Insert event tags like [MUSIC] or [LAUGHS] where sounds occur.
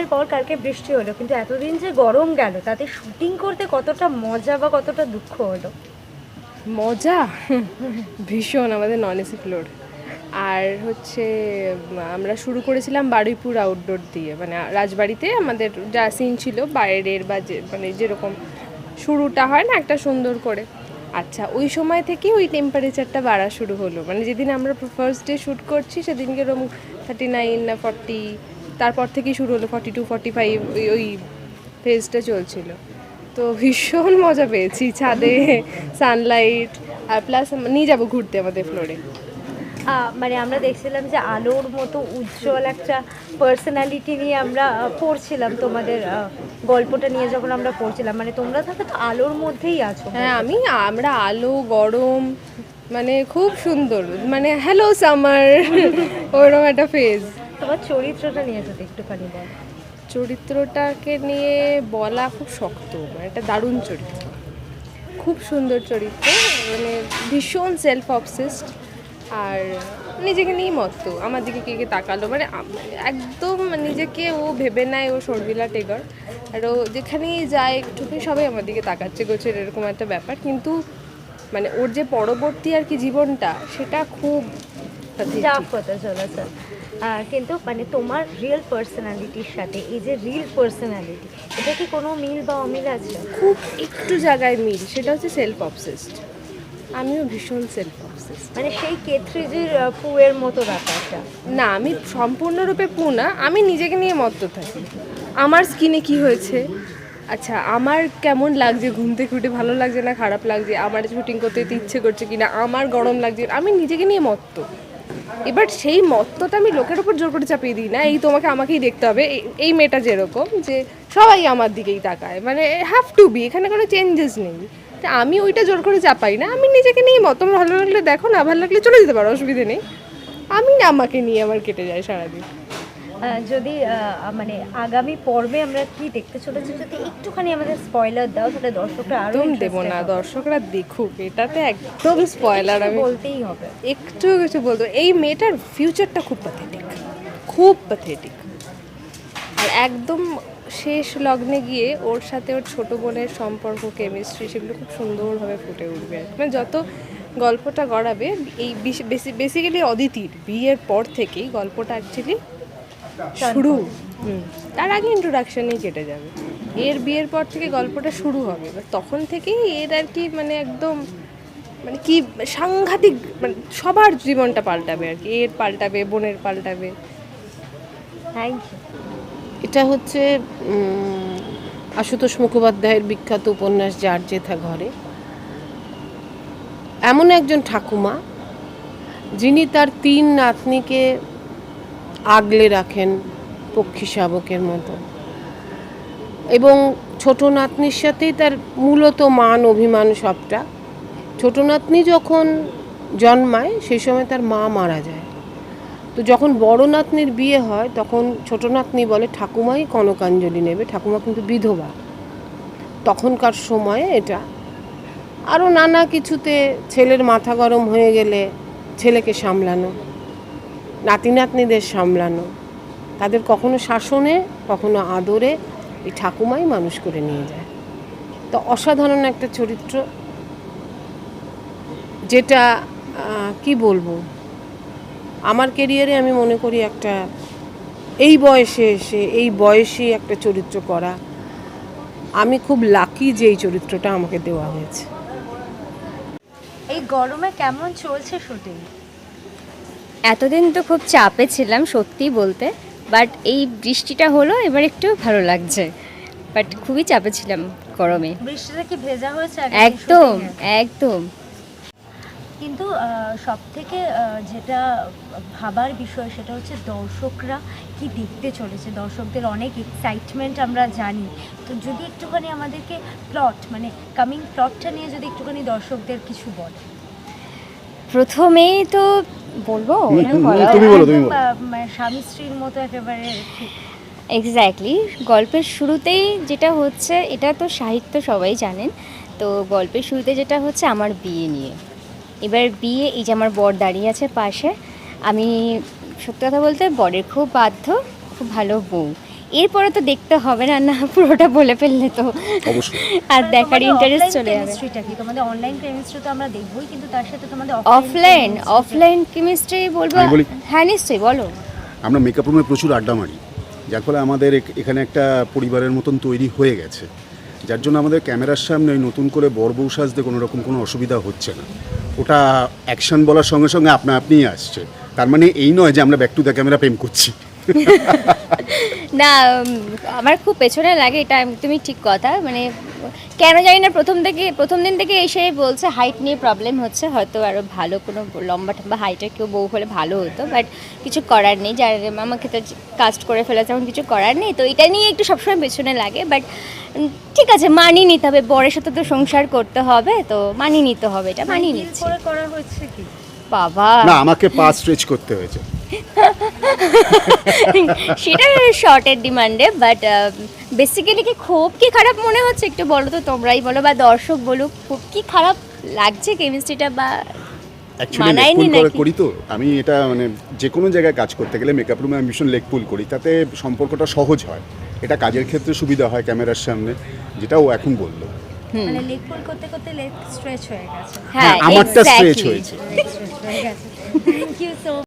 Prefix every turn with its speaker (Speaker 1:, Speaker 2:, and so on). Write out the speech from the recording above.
Speaker 1: গরমের পর কালকে বৃষ্টি হলো, কিন্তু এতদিন যে গরম গেল, তাতে শুটিং করতে কতটা মজা বা কতটা দুঃখ হলো?
Speaker 2: মজা? ভীষণ, আমাদের নন এসি ফ্লোর আর হচ্ছে, আমরা শুরু করেছিলাম বারুইপুর আউটডোর দিয়ে মানে রাজবাড়িতে আমাদের যা সিন ছিল, বাইরের বা যে মানে যেরকম শুরুটা হয় না, একটা সুন্দর করে। আচ্ছা ওই সময় থেকে ওই টেম্পারেচারটা বাড়া শুরু হলো। মানে যেদিন আমরা ফার্স্ট ডে শ্যুট করছি, সেদিনকে এরকম থার্টি নাইন না ফর্টি তারপর থেকেই শুরু হলো ফর্টি টু ফর্টি ফাইভ ওই ফেজটা চলছিল। তো ভীষণ মজা পেয়েছি ছাদে সানলাইট আর প্লাস নিয়ে যাব ঘুরতে আমাদের ফ্লোরে
Speaker 1: মানে আমরা দেখছিলাম যে আলোর মতো উজ্জ্বল একটা পার্সোনালিটি নিয়ে আমরা পড়ছিলাম তোমাদের গল্পটা নিয়ে যখন আমরা পড়ছিলাম। মানে তোমরা থাকে তো আলোর মধ্যেই আছো।
Speaker 2: হ্যাঁ আমি আমরা আলো গরম মানে খুব সুন্দর মানে হ্যালো সামার [LAUGHS] ওরকম একটা ফেজ
Speaker 1: তোমার চরিত্রটা নিয়ে যদি একটুখানি বল।
Speaker 2: চরিত্রটাকে নিয়ে বলা খুব শক্ত মানে একটা দারুণ চরিত্র। খুব সুন্দর চরিত্র মানে ভীষণ সেলফ অবসেসড আর নিজেকে নিয়েই মত্ত আমার দিকে কে কে তাকালো মানে একদম নিজেকে ও ভেবে নেয় ও শর্মিলা টেগর আর ও যেখানেই যায় একটুখানি সবাই আমার দিকে তাকাচ্ছে গোছের এরকম একটা ব্যাপার কিন্তু মানে ওর যে পরবর্তী আর কি জীবনটা সেটা খুব
Speaker 1: হতে চলেছে। কিন্তু মানে তোমার রিয়েল পার্সোনালিটির সাথে এই যে রিয়েল পার্সোনালিটি এটা কি কোনো মিল বা অমিল আছে?
Speaker 2: খুব একটু জায়গায় মিল সেটা হচ্ছে সেলফ অবসেসড আমিও ভীষণ সেলফ অবসেসড
Speaker 1: মানে সেই কেথরিজির পুয়ের মতো ব্যাপারটা।
Speaker 2: না আমি সম্পূর্ণরূপে পু না আমি নিজেকে নিয়ে মত্ত থাকি। আমার স্কিনে কি হয়েছে? আচ্ছা আমার কেমন লাগছে? ঘুমতে উঠে ভালো লাগছে না? খারাপ লাগছে? আমার শুটিং করতে ইচ্ছে করছে কিনা? আমার গরম লাগছে? আমি নিজেকে নিয়ে মত্ত। এবার সেই মত্তটা আমি লোকের উপর জোর করে চাপিয়ে দিই না, এই তোমাকে আমাকেই দেখতে হবে এই- মেয়েটা যেরকম যে সবাই আমার দিকেই তাকায় মানে হ্যাভ টু বি এখানে কোনো চেঞ্জেস নেই। আমি ওইটা জোর করে চাপাই না, আমি নিজেকে নিয়ে মত ভালো লাগলে দেখো, না ভালো লাগলে চলে যেতে পারো, অসুবিধে নেই। আমি আমাকে নিয়ে আমার কেটে যায় সারাদিন।
Speaker 1: যদি মানে আগামী পর্বে আমরা কি দেখতে চলেছি যদি একটুখানি আমাদের স্পয়লার দাও তাহলে দর্শকরা
Speaker 2: আরও দেবো না দর্শকরা দেখুক এটাতে একদম স্পয়লার আমি
Speaker 1: বলতেই হবে।
Speaker 2: একটু কিছু বলতো এই মেয়েটার ফিউচারটা খুব প্যাথেটিক খুব প্যাথেটিক আর একদম শেষ লগ্নে গিয়ে ওর সাথে ওর ছোট বোনের সম্পর্ক কেমিস্ট্রি সেগুলো খুব সুন্দরভাবে ফুটে উঠবে। মানে যত গল্পটা গড়াবে এই বেসিক্যালি অদিতির বিয়ের পর থেকেই গল্পটা অ্যাকচুয়ালি শুরু। হুম। তার আগে ইন্ট্রোডাকশনেই কেটে যাবে। এর বিয়ের পর থেকে গল্পটা শুরু হবে। এবার তখন থেকেই এর আর কি মানে একদম মানে কি সাংঘাতিক মানে সবার জীবনটা পাল্টাবে আর কি। এর পাল্টাবে বোনের পাল্টাবে।
Speaker 1: থ্যাংক ইউ
Speaker 3: এটা হচ্ছে আশুতোষ মুখোপাধ্যায়ের বিখ্যাত উপন্যাস যার জেথা ঘরে। এমন একজন ঠাকুমা যিনি তার তিন নাতনিকে আগলে রাখেন পক্ষী শাবকের মতো। এবং ছোট নাতনির সাথেই তার মূলত মান, অভিমান সবটা। ছোট নাতনি যখন জন্মায়, সেই সময় তার মা মারা যায়। তো যখন বড় নাতনির বিয়ে হয়, তখন ছোট নাতনি বলে, ঠাকুমাই কনকাঞ্জলি নেবে, ঠাকুমা কিন্তু বিধবা। তখনকার সময়ে এটা। আরও নানা কিছুতে ছেলের মাথা গরম হয়ে গেলে ছেলেকে সামলানো। নাতি নাতনিদের সামলানো, তাদের কখনো শাসনে, কখনো আদরে এই ঠাকুমাই মানুষ করে নিয়ে যায়। তো অসাধারণ একটা চরিত্র, যেটা কি বলব? আমার কেরিয়ারে আমি মনে করি একটা, এই বয়সে এসে, এই বয়সে একটা চরিত্র করা, আমি খুব লাকি যে এই চরিত্রটা আমাকে দেওয়া হয়েছে।
Speaker 1: এই গরমে কেমন চলছে শুটিং?
Speaker 4: এতদিন তো খুব চাপে ছিলাম সত্যি বলতে বাট এই বৃষ্টিটা হলো এবার একটু ভালো লাগছে বাট খুবই চাপে ছিলাম গরমে।
Speaker 1: বৃষ্টিটা কি ভেজা হয়েছে
Speaker 4: একদম একদম।
Speaker 1: কিন্তু সব থেকে যেটা ভাবার বিষয় সেটা হচ্ছে দর্শকরা কি দেখতে চলেছে? দর্শকদের অনেক এক্সাইটমেন্ট আমরা জানি। তো যদি একটুখানি আমাদেরকে প্লট মানে কামিং প্লটটা নিয়ে যদি একটুখানি দর্শকদের কিছু বলে
Speaker 4: প্রথমেই তো বলব?
Speaker 5: তুমি বলো, তুমি বলো।
Speaker 1: স্বামী স্ত্রীর মতো একেবারে
Speaker 4: এক্স্যাক্টলি গল্পের শুরুতেই যেটা হচ্ছে এটা তো সাহিত্য সবাই জানেন। তো গল্পের শুরুতে যেটা হচ্ছে আমার বিয়ে নিয়ে। এবার বিয়ে এই যে আমার বর দাঁড়িয়ে আছে পাশে আমি সত্যি কথা বলতে বরের খুব বাধ্য খুব ভালো বউ। এরপরে তো দেখতে হবে না না পুরোটা বলে ফেললে তো।
Speaker 5: অবশ্যই।
Speaker 4: আর দেখার ইন্টারেস্ট চলে যাবে।
Speaker 1: কেমিস্ট্রিটা কি? তোমাদের অনলাইন কেমিস্ট্রি তো আমরা দেখবই কিন্তু তার সাথে তোমাদের
Speaker 4: অফলাইন অফলাইন কেমিস্ট্রি বলব?
Speaker 5: বলি?
Speaker 4: হ্যাঁ নিশ্চয়ই বলো।
Speaker 5: আমরা মেকআপ রুমে প্রচুর আড্ডা মারি যার ফলে আমাদের এখানে একটা পরিবারের মতন তৈরি হয়ে গেছে যার জন্য আমাদের ক্যামেরার সামনে নতুন করে বর বউ সাজতে কোনো রকম কোনো অসুবিধা হচ্ছে না। ওটা অ্যাকশন বলার সঙ্গে সঙ্গে আপনা আপনিই আসছে। তার মানে এই নয় যে আমরা ব্যাক টু দ্য ক্যামেরা প্রেম করছি।
Speaker 4: না আমার খুব পেছনে লাগে এটা তুমি ঠিক কথা মানে কেন জানি না প্রথম থেকে প্রথম দিন থেকে এসে বলছে হাইট নিয়ে প্রবলেম হচ্ছে হয়তো আরও ভালো কোনো লম্বা টম্বা হাইটের কেউ বউ হলে ভালো হতো বাট কিছু করার নেই যার আমাকে তো কাস্ট করে ফেলেছে এমন কিছু করার নেই তো এটা নিয়ে একটু সবসময় পেছনে লাগে বাট ঠিক আছে মানিয়ে নিতে হবে বরের সাথে তো সংসার করতে হবে তো মানিয়ে নিতে হবে এটা মানিয়ে নিচ্ছি।
Speaker 1: করা হচ্ছে কি?
Speaker 4: বাবা।
Speaker 5: না আমাকে পা স্ট্রেচ করতে হয়েছে।
Speaker 4: সেটা শর্টের ডিমান্ডে বাট বেসিক্যালি কি খুব কি খারাপ মনে হচ্ছে? একটু বলো তো তোমরাই বলো বা দর্শক বলুক খুব কি খারাপ লাগছে কেমিস্ট্রিটা বা
Speaker 5: অ্যাকচুয়ালি লেগ পুল করি তো। আমি এটা মানে যে কোনো জায়গায় কাজ করতে গেলে মেকআপ রুমে আমি ভীষণ লেগ পুল করি তাতে সম্পর্কটা সহজ হয়। এটা কাজের ক্ষেত্রে সুবিধা হয় ক্যামেরার সামনে যেটা ও এখন বলল।
Speaker 1: মানে লেগ পুল করতে করতে লেগ স্ট্রেচ হয়ে গেছে।
Speaker 4: হ্যাঁ
Speaker 5: আমারটা স্ট্রেচ হয়েছে।
Speaker 1: Thank you so